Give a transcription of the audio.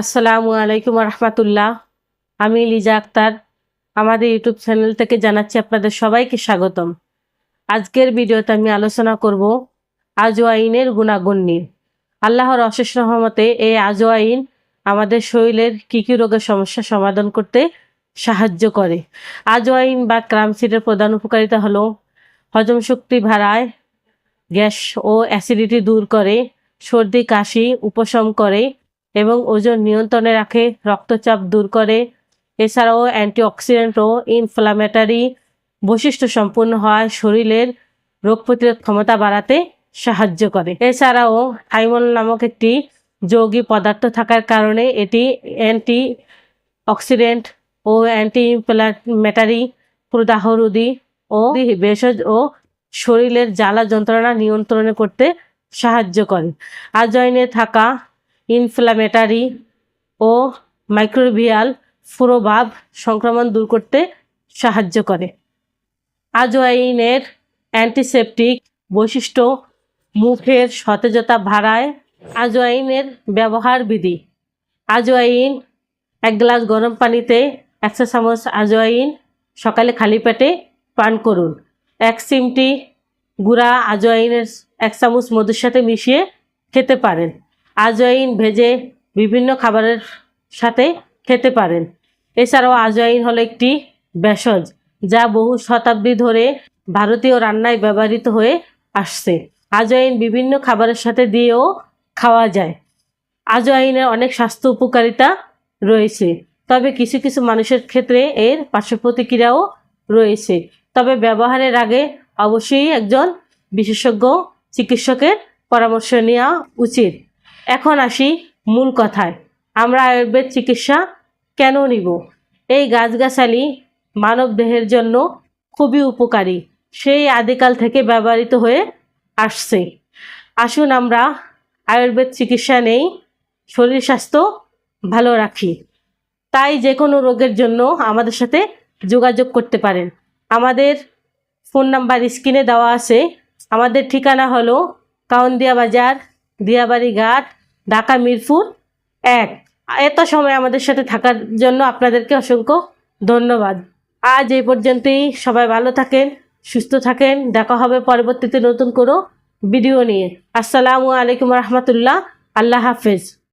আসসালামু আলাইকুম রহমতুল্লাহ। আমি লিজা আক্তার। আমাদের ইউটিউব চ্যানেল থেকে জানাচ্ছি আপনাদের সবাইকে স্বাগতম। আজকের ভিডিওতে আমি আলোচনা করব আজওয়াইনের গুণাগুণ নিয়ে। আল্লাহর অশেষ রহমতে এই আজওয়াইন আমাদের শরীরের কী কী রোগের সমস্যা সমাধান করতে সাহায্য করে। আজওয়াইন বা ক্রামসিডের প্রধান উপকারিতা হলো হজম শক্তি বাড়ায়, গ্যাস ও অ্যাসিডিটি দূর করে, সর্দি, কাশি, উপশম করে এবং ওজন নিয়ন্ত্রণে রাখে, রক্তচাপ দূর করে। এছাড়াও অ্যান্টিঅক্সিডেন্ট ও ইনফ্লামেটারি বৈশিষ্ট্য সম্পূর্ণ হওয়ায় শরীরের রোগ প্রতিরোধ ক্ষমতা বাড়াতে সাহায্য করে। এছাড়াও থাইমল নামক একটি যৌগিক পদার্থ থাকার কারণে এটি অ্যান্টি অক্সিডেন্ট ও অ্যান্টি ইনফ্লামেটারি প্রদাহরোধী ও ভেষজ ও শরীরের জ্বালা যন্ত্রণা নিয়ন্ত্রণে করতে সাহায্য করে। আজয়নে থাকা ইনফ্লামেটারি ও মাইক্রোবিয়াল প্রভাব সংক্রমণ দূর করতে সাহায্য করে। আজওয়াইনের অ্যান্টিসেপটিক বৈশিষ্ট্য, মুখের সতেজতা ভাড়ায় আজওয়াইনের ব্যবহার বিধি। আজওয়াইন এক গ্লাস গরম পানিতে একশো চামচ আজওয়াইন সকালে খালি পেটে পান করুন। এক চিমটি গুঁড়া আজওয়াইনের এক চামচ মধুর সাথে মিশিয়ে খেতে পারেন। আজওয়াইন ভেজে বিভিন্ন খাবারের সাথে খেতে পারেন। এছাড়াও আজওয়াইন হলো একটি ভেষজ যা বহু শতাব্দী ধরে ভারতীয় রান্নায় ব্যবহৃত হয়ে আসছে। আজওয়াইন বিভিন্ন খাবারের সাথে দিয়েও খাওয়া যায়। আজওয়াইনের অনেক স্বাস্থ্য উপকারিতা রয়েছে, তবে কিছু কিছু মানুষের ক্ষেত্রে এর পার্শ্ব প্রতিক্রিয়াও রয়েছে। তবে ব্যবহারের আগে অবশ্যই একজন বিশেষজ্ঞ চিকিৎসকের পরামর্শ নেওয়া উচিত। এখন আসি মূল কথায়। আমরা আয়ুর্বেদ চিকিৎসা কেন নিব? এই গাছগাছালি মানব দেহের জন্য খুবই উপকারী। সেই আদিকাল থেকে ব্যবহৃত হয়ে আসছে। আসুন আমরা আয়ুর্বেদ চিকিৎসা নেই, শরীর স্বাস্থ্য ভালো রাখি। তাই যে কোনো রোগের জন্য আমাদের সাথে যোগাযোগ করতে পারেন। আমাদের ফোন নাম্বার স্ক্রিনে দেওয়া আছে। আমাদের ঠিকানা হলো কাউন্দিয়া বাজার দিয়াবাড়ি ঘাট, ঢাকা, মিরপুর এক। এত সময় আমাদের সাথে থাকার জন্য আপনাদেরকে অসংখ্য ধন্যবাদ। আজ এই পর্যন্তই। সবাই ভালো থাকেন, সুস্থ থাকেন। দেখা হবে পরবর্তীতে নতুন কোনো ভিডিও নিয়ে। আসসালামু আলাইকুম রহমতুল্লাহ। আল্লাহ হাফেজ।